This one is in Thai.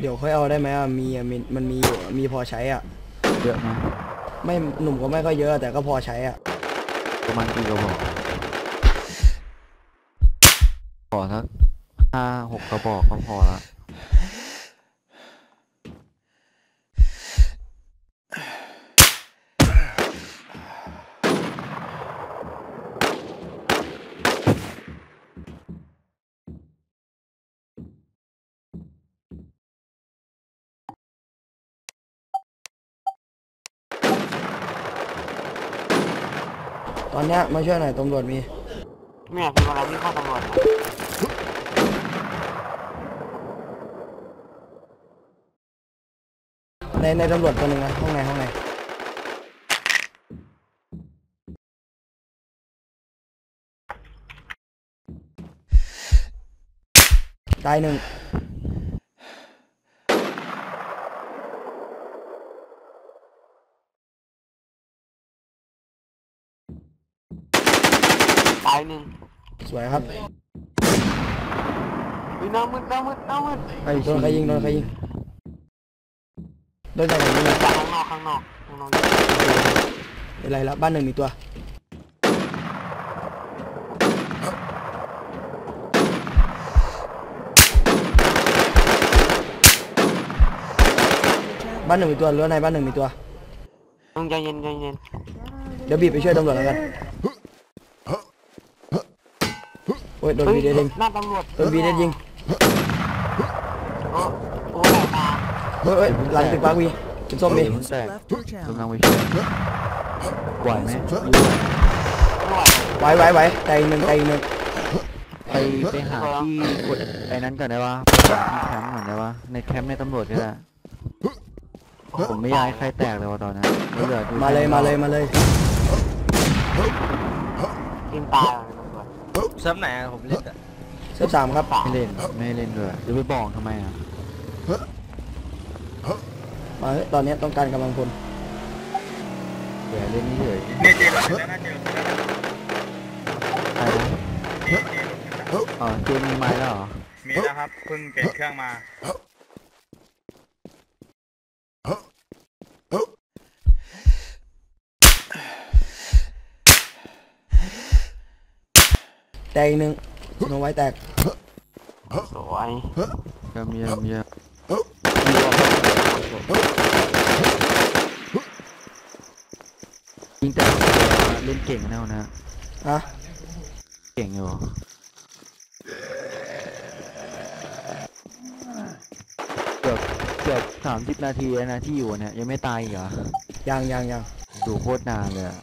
เดี๋ยวค่อยเอาได้ไหมอะมีอะมีมันมีอยู่มีพอใช้อะ เยอะนะไม่หนุ่มก็ไม่ก็เยอะแต่ก็พอใช้อะ ประมาณกี่กระบอกขอสักห้าหกกระบอกก็พอละ ตอนเนี้ยมาช่วยหน่อยตำรวจมีเนี่ยคืออะไรวิ่งเข้าตำรวจอะในในตำรวจตัวหนึ่งนะห้องในห้องในตายหนึ่งายหนึ่งสวยครับวิน้ำมืดน้ำมืดน้ำมืดไอ้โดนใครยิงโดนใครยิงโดนใครยิงจากข้างนอกข้างนอกข้างนอกอะไรละบ้านหนึ่งมีตัวบ้านหนึ่งมีตัวรั้วในบ้านหนึ่งมีตัวมึงใจเย็นใจเย็นเดี๋ยวบีบไปช่วยตำรวจแล้วกัน โอ้ยโดนบีเด็ดยิงหน้าตำรวจโดนบีเด็ดยิงโอ้โอ้ไหลตาเฮ้ยเฮ้ยหลังตึกปาร์ควีเป็นส้มบีเดี๋ยวมันแตก Left your channel. กำลังไปช่วยไหวไหมไม่ไหวไหวไหวไหวใจหนึ่งใจหนึ่งไปไปหาที่กดไอ้นั้นก่อนได้ปะไปหาที่แคมป์ก่อนได้ปะในแคมป์ในตำรวจนี่แหละผมไม่ย้ายใครแตกเลยว่ะตอนนั้นไม่เหลือดูมาเลยมาเลยมาเลยทีมตาย เซิร์ฟไหนอะผมเล่นอะเซฟสามครับไม่เล่นไม่เล่นด้วยจะไปบอกทำไมอะมาเฮ้ยตอนนี้ต้องการกำลังพลเดี๋ยวเล่นนี่เฉยเนี่ยเจอแล้วนะเจอใครนะอ๋อเกมมีไม้แล้วเหรอมีแล้วครับเพิ่งเปลี่ยนเครื่องมา แตกอีกหนึ่งโนไว้แตกสวยเยี่ยมเยี่ยมเยี่ยมยิงแต่เล่นเก่งแน่นะฮะเก่งอยู่เกือบเกือบสามสิบนาทีแล้วนะที่อยู่เนี่ยยังไม่ตายอีกเหรอยังยังยังดูโคตรนานเลยอะ